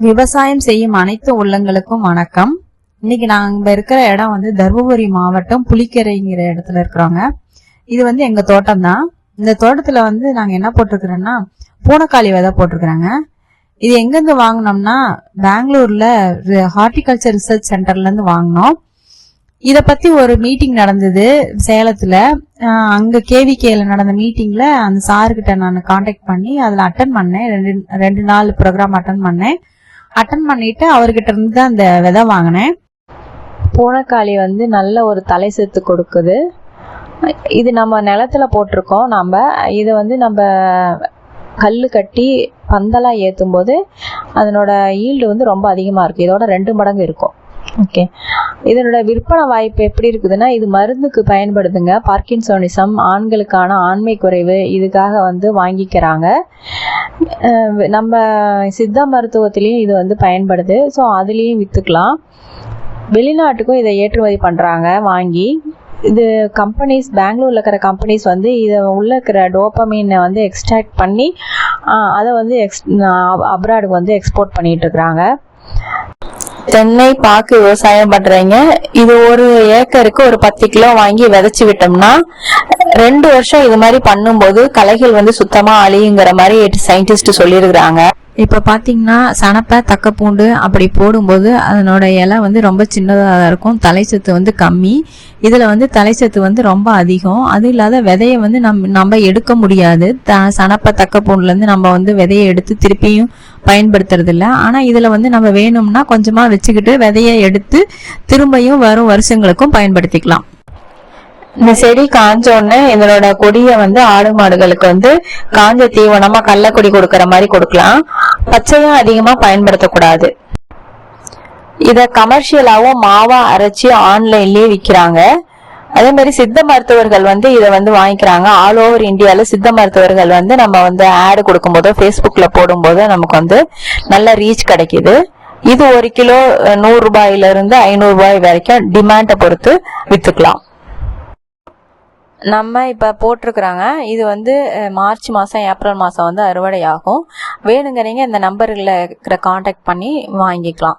விவசாயம் செய்யும் அனைத்து உள்ளங்களுக்கும் வணக்கம். இன்னைக்கு நாங்க இருக்கிற இடம் வந்து தருமபுரி மாவட்டம் புலிக்கரைங்கிற இடத்துல இருக்கிறோங்க. இது வந்து எங்க தோட்டம் தான் இந்த தோட்டத்துல வந்து நாங்க என்ன போட்டிருக்கிறோம்னா பூனைக்காளி விதை போட்டிருக்கிறாங்க. இது எங்கெங்க வாங்கினோம்னா பெங்களூர்ல ஹார்டிகல்ச்சர் ரிசர்ச் சென்டர்ல இருந்து வாங்கினோம். இத பத்தி ஒரு மீட்டிங் நடந்தது சேலத்துல. அஹ் அங்க கேவிகேல நடந்த மீட்டிங்ல அந்த சாருக்கிட்ட நான் காண்டாக்ட் பண்ணி அதுல அட்டன் பண்ணேன். ரெண்டு ரெண்டு நாள் ப்ரோக்ராம் அட்டன் பண்ணேன். அட்டன் பண்ணிட்டு அவர்கிட்ட இருந்து தான் அந்த விதை வாங்கினேன். பூனைக்காளி வந்து நல்ல ஒரு தலை சேர்த்து கொடுக்குது. இது நம்ம நிலத்துல போட்டிருக்கோம். நம்ம இதை வந்து நம்ம கல் கட்டி பந்தலாக ஏற்றும் போது அதனோட ஈல்டு வந்து ரொம்ப அதிகமாக இருக்குது இதோட ரெண்டு மடங்கு இருக்கும். ஓகே இதனோட விற்பனை வாய்ப்பு எப்படி இருக்குதுன்னா இது மருந்துக்கு பயன்படுதுங்க. பார்க்கின்சோனிசம் ஆண்களுக்கான ஆண்மை குறைவு இதுக்காக வந்து வாங்கிக்கிறாங்க. நம்ம சித்த மருத்துவத்திலையும் இது வந்து பயன்படுது. ஸோ அதுலேயும் விற்றுக்கலாம் வெளிநாட்டுக்கும் இதை ஏற்றுமதி பண்ணுறாங்க வாங்கி. இது கம்பெனிஸ் பெங்களூரில் இருக்கிற கம்பெனிஸ் வந்து இதை உள்ள இருக்கிற டோப்பமீனை வந்து எக்ஸ்ட்ராக்ட் பண்ணி அதை வந்து எக்ஸ் அப்ராடுக்கு வந்து எக்ஸ்போர்ட் பண்ணிகிட்ருக்குறாங்க இருக்கிறாங்க. தென்னை பாக்கு விவசாயம் பண்றீங்க. இது ஒரு ஏக்கருக்கு ஒரு பத்து கிலோ வாங்கி விதைச்சு விட்டோம்னா ரெண்டு வருஷம் இது மாதிரி பண்ணும்போது களைகள் வந்து சுத்தமா அழியுங்கிற மாதிரி சயின்டிஸ்ட் சொல்லியிருக்கிறாங்க. இப்ப பாத்தீங்கன்னா சனப்பை தக்கப்பூண்டு அப்படி போடும்போது அதனோட இலை வந்து ரொம்ப சின்னதாக தான் இருக்கும். தலைச்சத்து வந்து கம்மி. இதுல வந்து தலைச்சத்து வந்து ரொம்ப அதிகம். அது இல்லாத விதையை வந்து நம் நம்ம எடுக்க முடியாது. த சனப்பை தக்கப்பூண்டுலேருந்து நம்ம வந்து விதையை எடுத்து திருப்பியும் பயன்படுத்துறது இல்லை ஆனால் இதில் வந்து நம்ம வேணும்னா கொஞ்சமாக வச்சுக்கிட்டு விதையை எடுத்து திரும்பியும் வரும் வருஷங்களுக்கும் பயன்படுத்திக்கலாம். இந்த செடி காஞ்ச இதனோட கொடியை வந்து ஆடு மாடுகளுக்கு வந்து காஞ்ச தீவனமா கடலக்கொடி கொடுக்கற மாதிரி கொடுக்கலாம். பச்சையா அதிகமா பயன்படுத்தக்கூடாது. இத கமர்ஷியலாவும் மாவா அரைச்சி ஆன்லைன்லயே விக்கிறாங்க. அதே மாதிரி சித்த மருத்துவர்கள் வந்து இதை வந்து வாங்கிக்கிறாங்க. ஆல் ஓவர் இந்தியாவில் சித்த மருத்துவர்கள் வந்து நம்ம வந்து ஆடு கொடுக்கும்போதோ ஃபேஸ்புக்கில் போடும்போதோ நமக்கு வந்து நல்ல ரீச் கிடைக்குது. இது ஒரு கிலோ நூறு ரூபாயிலிருந்து ஐநூறு ரூபாய் வரைக்கும் டிமாண்டை பொறுத்து விற்றுக்கலாம் நம்ம இப்போ போட்டிருக்கிறாங்க. இது வந்து மார்ச் மாதம் ஏப்ரல் மாதம் வந்து அறுவடை ஆகும் வேணுங்கிறீங்க இந்த நம்பரில் இருக்கிற காண்டாக்ட் பண்ணி வாங்கிக்கலாம்.